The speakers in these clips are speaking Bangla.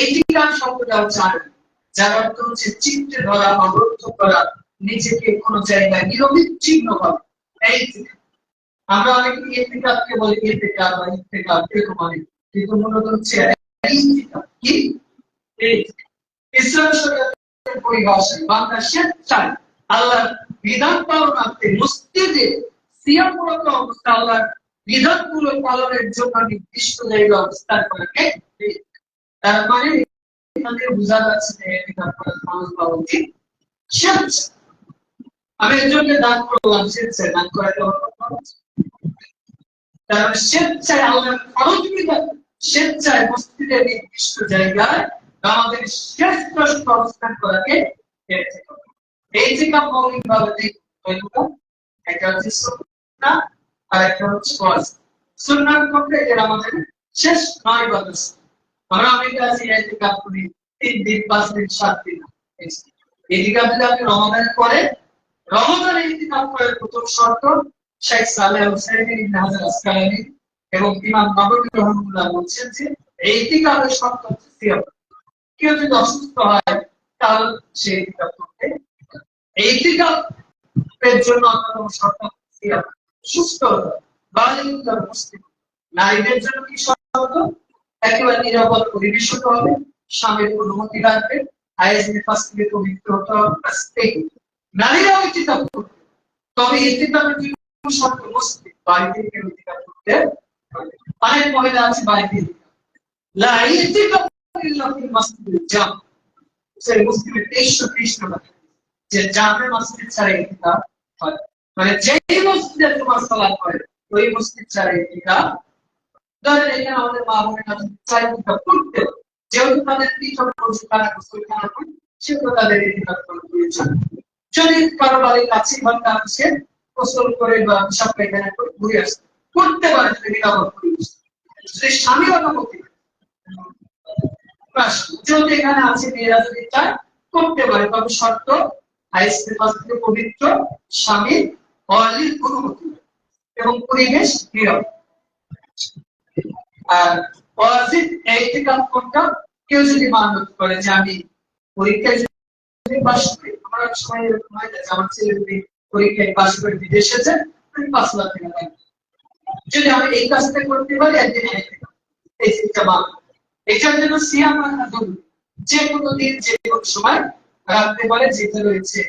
ইতিকাফ শব্দটা হচ্ছে যার অর্থ হচ্ছে চিত্তে ধরা, অবরুদ্ধ করা, নিজেকে কোন জায়গায় নিরবিচ্ছিন্ন করা। আমরা অনেকে ইতিকাফকে বলি ইতিকাফ বা ইতিকাফ এরকম অনেক। কিন্তু মূলত হচ্ছে কি? এই ইতিকাফ। পরিভাষায় বিধান পালনার্থে পালনের জন্য নির্দিষ্ট জায়গায় অবস্থান করাকে তার মানে এখানে বোঝা যাচ্ছে যে পাওয়া উচিত স্বেচ্ছা আমি একজনকে দান করলাম স্বেচ্ছায় দান করাটা আমার খরচ। মানে স্বেচ্ছায় আল্লাহর খরচ স্বেচ্ছায় মসজিদের নির্দিষ্ট জায়গায় আমাদের শ্রেষ্ঠ অবস্থান করাকে এই যে মৌলিক ভাবে একটা হচ্ছে সুন্নাহ আর একটা হচ্ছে সুন্নাহ করতে আমাদের শেষ নয় বাতাস অনেকে আছি এই যে করি তিন দিন, পাঁচ দিন, সাত দিন কাপ যদি আপনি রমাদানে এই যে কাপ করার প্রথম শর্ত, শেখ সালেহ হুসাইন ইবনে হাজার আসকালানি এবং ইমাম নববী রহমাতুল্লাহ বলছেন যে, এই ইতিকাফের শর্ত হচ্ছে সিয়াম। কেউ যদি অসুস্থ হয় তাহলে সে ইতিকাফ করতে পারে। এই ইতিকাফের জন্য অন্যতম শর্ত সিয়াম। সুস্থ। বালিগ মুসলিম। নারীদের জন্য কি শর্ত? একেবারে নিরাপদ পরিবেশ হতে হবে। স্বামীর অনুমতি লাগবে। আইএসবি পাশ থেকে পবিত্র হতে হবে। নারীরাও ইতিতাপ করবে। তবে ইতিতাপে কি শর্ত মুসলিম। বাড়িতে থেকে অধিকার করতে অনেক মহিলা আছে, বাড়িতে মুসলিমের যে মসজিদ ছাড়া মানে যেই মসজিদে তোমার হয় ওই মসজিদ ছাড়া ইতিতাপ এখানে আমাদের মা যেহেতু তাদের সেগুলো তাদের কারও করে বা ঘুরে করতে পারে স্বামী এখানে আছে মেয়েরা যদি চায়, করতে পারে। তবে শর্ত থেকে পবিত্র স্বামী অনুমতি। এবং পরিবেশ নীরব আর ওয়াজিব কোনটা? কেউ যদি মানত করে, যে আমি পরীক্ষায় পাস করি, আমার সময় এরকম হয় যে আমার ছেলে যদি পরীক্ষায় পাস করে বিদেশে যায় যদি আমি এই কাজটা করতে পারি, একদিন এটার জন্য সিয়াম রাখা জরুরি যে কোনো দিন, যে কোনো সময় রাখতে পারে রয়েছে,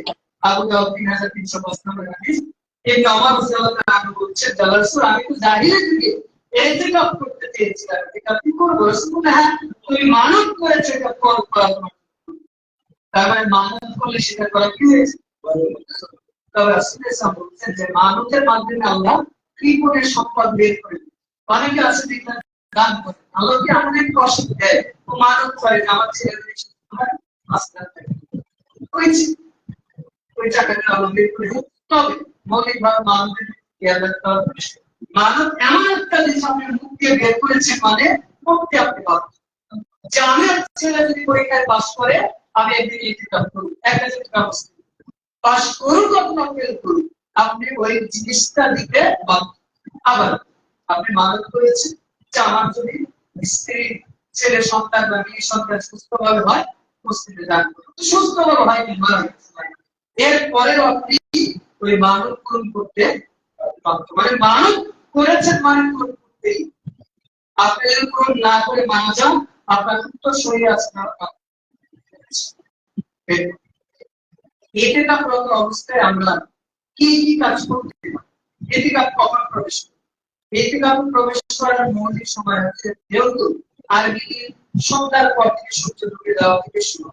আবু দাউদ তিন হাজার তিনশো পাঁচ নম্বর হাদিস কিন্তু আমার রসুল্লাহ আগে বলছে জালাসুর আমি তো জাহিরে করব হ্যাঁ করেছ এটা দান। করে। কষ্ট দেয়? ও মানব করে আমার ছেলে পাঁচ লাখ টাকা ওই যে- ওই টাকাটা আল্লাহ বের করে তবে মৌলিকভাবে মানবের খেয়াল রাখতে হবে মানব এমন একটা জিনিস আপনার মুখ দিয়ে বের করেছে মানে মুক্তি আপনি আমি আর ছেলে যদি পরীক্ষায় পাস করে, আমি একদিন ইতিকাফ করব একটা ব্যবস্থা পাস করুক অথবা ফেল করুক আপনি ওই জিনিসটা দিতে বাধ্য। আবার আপনি মানত করেছেন যে আমার যদি স্ত্রী, ছেলে, সন্তান বা মেয়ে, সন্তান সুস্থভাবে হয়, মসজিদে দান করুন সুস্থভাবে হয় কি? মারা। এরপরেও আপনি ওই মানব করতে বাধ্য। মানে মানব করেছেন মানে করতেই আপনি যদি পূরণ না করে মানা যান আপনার উত্তর সহি আছে না। এতে কাপরত অবস্থায় আমরা কি কি কাজ করতে এতে কাপ কখন প্রবেশ এতে কাপ প্রবেশ করার মৌলিক সময় হচ্ছে যেহেতু আরবি সন্ধ্যার পর থেকে সূর্য ঢুকে দেওয়া থেকে শুরু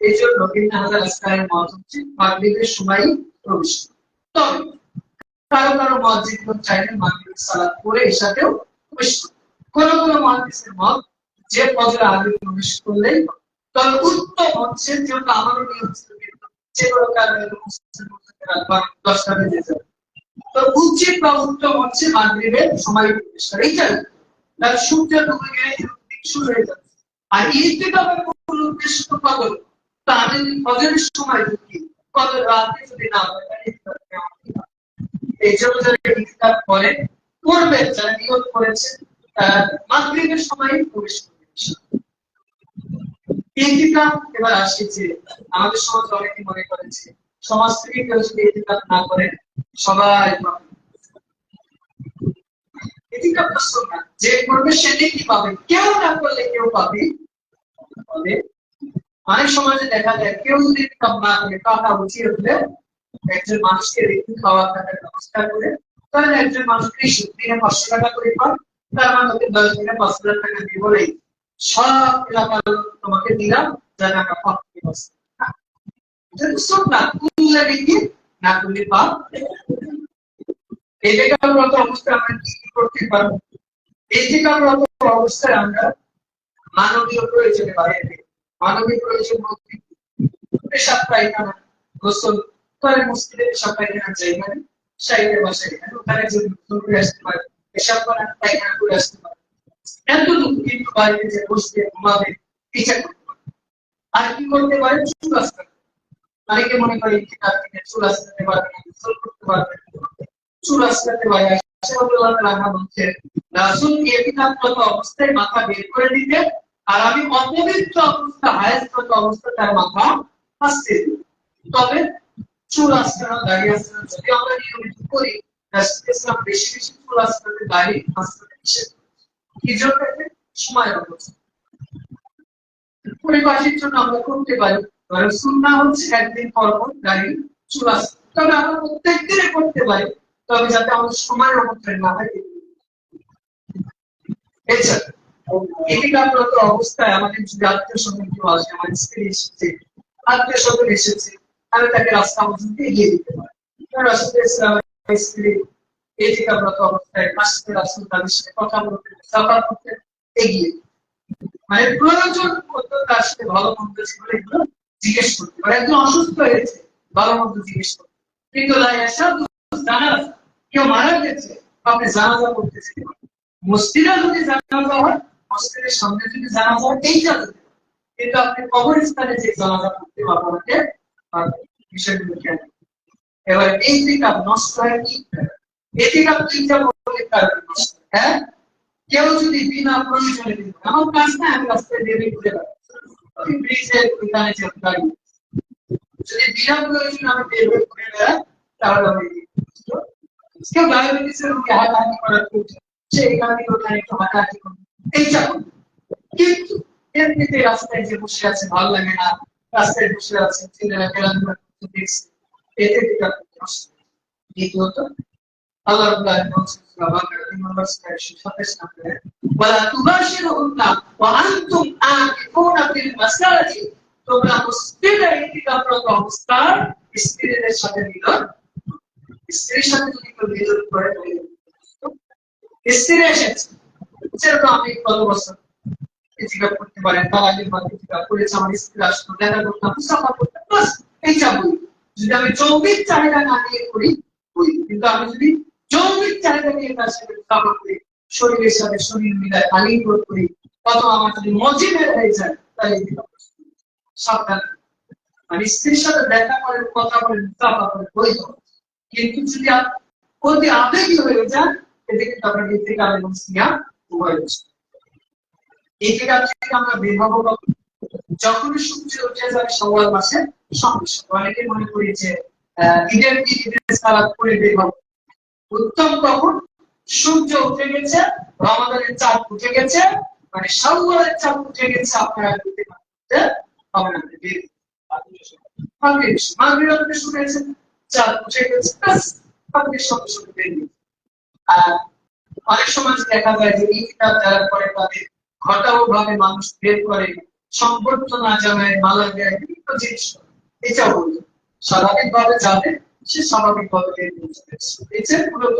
এই জন্য বিভিন্ন হাজার মত হচ্ছে মাগরিবের সময় প্রবেশ তবে কারও কারও মত যেগুলো চাইলে মাগরিব সালাত করে এসাতেও প্রবেশ করে। কোন কোন মহাদিসের মত যে ফজর আগে প্রবেশ করলেই। তবে উত্তম হচ্ছে যেহেতু যে কোনো কারণে দশটা বেজে যাবে। তো উচিত বা উত্তম হচ্ছে মাগরিবের সময় প্রবেশ করা। এইটাই তার সূর্য ডুবে গেলে শুরু হয়ে যাবে আর ইতিকাফের মূল উদ্দেশ্য তো কদর। তা আমি যদি ফজরের সময় ঢুকি কদর রাতে যদি না হয়, তাহলে জন্য যারা ইতিকাফ করে নিয়ত করেছে, তারা এবার আসি যে আমাদের সমাজ অনেকে মনে করেছে সমাজ থেকে কেউ যদি ইতিকাপ না করে সবাই ইতিকাপ তো সুন্নাত যে করবে সে কি পাবে। কেউ না করলে কেউ পাবে। অনেক সমাজে দেখা যায়, কেউ যদি ইতিকাপ না করে টাকা উঠিয়ে উঠলে একজন মানুষকে রেখে খাওয়া থাকার ব্যবস্থা করে তাহলে একজন মানুষকে দিনে পাঁচশো টাকা করে পান তার মানে দশ দিনে পাঁচ হাজার টাকা দিয়ে বলেই, সব এলাকার তোমাকে দিলাম যেন আমরা পাপ না এই অবস্থায় আমরা এই বেকাররত অবস্থায় আমরা মানবীয় প্রয়োজনে বাইরে, মানবীয় প্রয়োজন বলতে পেশাব গোসল করে মসজিদে পেশাব পায়খানা জায়গা নেই সাইডের বাসায় এখানে ওখানে যদি করে আসতে পারে পেশাব করা পায়খানা করে আসতে পারে। এতটুকু কিন্তু বাড়িতে যে বসবে, ঘুমাবে, ইচ্ছা করতে পারে আর কি করতে পারে? চুল আসতে অনেকে মনে করে কিতাব থেকে চুল আসতে পারবে না, গোসল করতে পারবে। চুল আসতে পারে অবস্থায় মাথা বের করে দিতে, আর আমি অপবিত্র অবস্থা হায়াসরত অবস্থা তার মাথা আসতে তবে চুল না চুল একদিন পর পর চুল তবে আমরা প্রত্যেক দিনে করতে পারি, তবে যাতে আমাদের সময়ের অবস্থায় না হয়। এছাড়া অবস্থায় আমাদের যদি আত্মীয় স্বজন কেউ আসে আমার স্ত্রী এসেছে আত্মীয় স্বজন এসেছে আমি তাকে রাস্তা পর্যন্ত এগিয়ে দিতে পারি। রাসুল ইসলামের স্ত্রী এদিকাগ্রত অবস্থায় আসতে রাসুল তাদের সাথে কথা বলতে সাফার করতে এগিয়ে মানে প্রয়োজন মতো তার সাথে ভালো মন্দ সেগুলো এগুলো জিজ্ঞেস করতে পারে। একজন অসুস্থ হয়েছে, ভালো মন্দ জিজ্ঞেস করতে কিন্তু জানা কেউ মারা গেছে, আপনি জানাজা করতেছেন মসজিদে যদি জানাজা হয়, মসজিদের সামনে যদি জানাজা এইটা। কিন্তু আপনি কবরস্থানে যে জানাজা করতে আপনাকে বিষয়গুলো খেয়াল রাখতে হবে। এবার এই দিকটা নষ্ট হয় কি এদিকে দুইটা বলে কারণ নষ্ট হয়, হ্যাঁ কেউ যদি বিনা প্রয়োজনে দিল আমার কাজ না আমি রাস্তায় দেবে ঘুরে বেড়াই ব্রিজের ওইখানে যে গাড়ি যদি বিনা প্রয়োজনে আমি বের হয়ে ঘুরে বেড়াই তাহলে আমি কেউ ডায়াবেটিসের রোগী হাঁটাহাঁটি করার প্রয়োজন সে এখানে ওখানে একটু হাঁটাহাঁটি করবে এইটা করবে। কিন্তু এমনিতে রাস্তায় যে বসে আছে ভালো লাগে না রাস্তায় বসে আছে ছেলেরা খেলাধুলা করতে দেখছে এতে দিকটা খুব নষ্ট হয়। দ্বিতীয়ত আল্লাহ রাব্বুল আলামিন বলছেন সূরা বাকারা 3 নম্বর সূরা 127 নম্বরে ওয়ালা তুবাশিরুহুন্না ওয়া আনতুম আকিফুনা ফিল মাসাজিদ তোমরা মসজিদে ইতিকাফরত অবস্থায় স্ত্রীদের সাথে মিলন স্ত্রীর সাথে যদি কেউ মিলন করে তাহলে স্ত্রী এসেছে যেরকম গত করতে পারেন। তার করেছে, আমার স্ত্রী দেখা করতাম করতাম এইটা বই যদি আমি যৌবিক চাহিদা না নিয়ে করি কিন্তু আমি যদি যৌবিক চাহিদা নিয়ে করি শরীরের সাথে শরীর মিলায় করি, অথবা আমার যদি মজিদের হয়ে যায়, তাহলে। সাবধান। মানে স্ত্রীর সাথে দেখা করেন, কথা বলেন, সাফা করেন বই কিন্তু যদি অতি আবেগী হয়ে যায়, এতে কিন্তু আপনার ইতিকাল এবং সিয়াম উভয় হচ্ছে ইতিকাল থেকে আমরা বের কখন? সূর্য উঠে যাবে সওয়াল মাসে সঙ্গে অনেকে মনে করি যে ঈদের দিন ঈদের উত্তম সূর্য উঠে গেছে, রমাদানের চাঁদ উঠে গেছে মানে সওয়ালের চাঁদ উঠে গেছে, আপনারা দিতে পারতে হবে না বের মাগরিব মাগরিব আপনি শুনেছেন, চাঁদ উঠে গেছে, ব্যাস আপনি সঙ্গে সঙ্গে বের আর অনেক সময় দেখা যায় যে এই কিতাব যারা করে তাদের ঘটাও ভাবে মানুষ বের করে সম্বর্ধনা জানায়, মালা দেয়, বিভিন্ন জিনিস। এটাও বলতো স্বাভাবিক ভাবে যাবে সে স্বাভাবিক ভাবে বের করতে পেরেছে মূলত